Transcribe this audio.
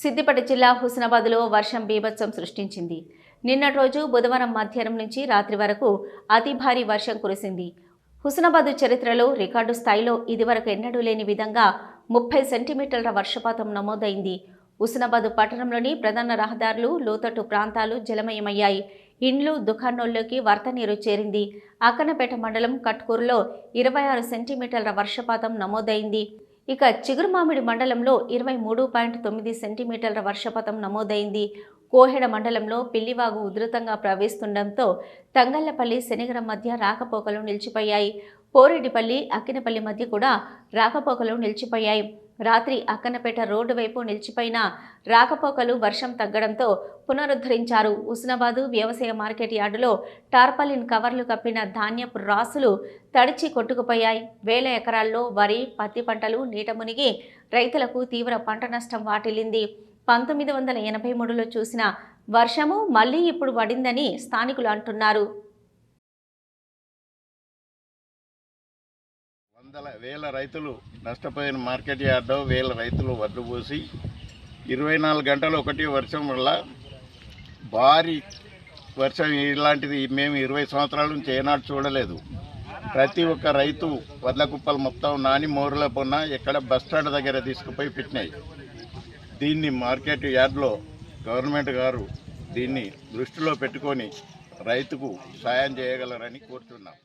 సిద్దిపేట జిల్లా హుస్నాబాద్లో వర్షం బీభత్సం సృష్టించింది. నిన్నటి రోజు బుధవారం మధ్యాహ్నం నుంచి రాత్రి వరకు అతి భారీ వర్షం కురిసింది. హుస్నాబాద్ చరిత్రలో రికార్డు స్థాయిలో ఇదివరకు ఎన్నడూ లేని విధంగా ముప్పై సెంటీమీటర్ల వర్షపాతం నమోదైంది. హుస్నాబాద్ పట్టణంలోని ప్రధాన రహదారులు లోతట్టు ప్రాంతాలు జలమయమయ్యాయి. ఇండ్లు దుకాణాల్లోకి వరద నీరు చేరింది. అక్కనపేట మండలం కట్కూరులో ఇరవై ఆరు సెంటీమీటర్ల వర్షపాతం నమోదైంది. ఇక చిగురుమామిడి మండలంలో ఇరవై మూడు పాయింట్ తొమ్మిది సెంటీమీటర్ల వర్షపాతం నమోదైంది. కోహెడ మండలంలో పిల్లివాగు ఉధృతంగా ప్రవహిస్తుండటంతో తంగళ్ళపల్లి శనిగరం మధ్య రాకపోకలు నిలిచిపోయాయి. పోరెడ్డిపల్లి అక్కినపల్లి మధ్య కూడా రాకపోకలు నిలిచిపోయాయి. రాత్రి అక్కనపేట రోడ్డు వైపు నిలిచిపోయిన రాకపోకలు వర్షం తగ్గడంతో పునరుద్ధరించారు. ఉస్నాబాదు వ్యవసాయ మార్కెట్ యార్డులో టార్పాలిన్ కవర్లు కప్పిన ధాన్యపు రాసులు తడిచి కొట్టుకుపోయాయి. వేల ఎకరాల్లో వరి పత్తి పంటలు నీట మునిగి రైతులకు తీవ్ర పంట నష్టం వాటిల్లింది. పంతొమ్మిది వందల ఎనభై మూడులో చూసిన వర్షము మళ్ళీ ఇప్పుడు పడిందని స్థానికులు అంటున్నారు. వందల వేల రైతులు నష్టపోయిన మార్కెట్ యార్డు వేల రైతులు వడ్లు పోసి ఇరవై నాలుగు గంటలు ఒకటి వర్షం వల్ల భారీ వర్షం ఇలాంటిది మేము ఇరవై సంవత్సరాల నుంచి ఏనాడు చూడలేదు. ప్రతి ఒక్క రైతు వడ్ల కుప్పలు మొత్తం నాని మోరులో పొన్న ఎక్కడ బస్ స్టాండ్ దగ్గర తీసుకుపోయి పెట్టినాయి. దీన్ని మార్కెట్ యార్డ్లో గవర్నమెంట్ గారు దీన్ని దృష్టిలో పెట్టుకొని రైతుకు సాయం చేయగలరని కోరుతున్నాం.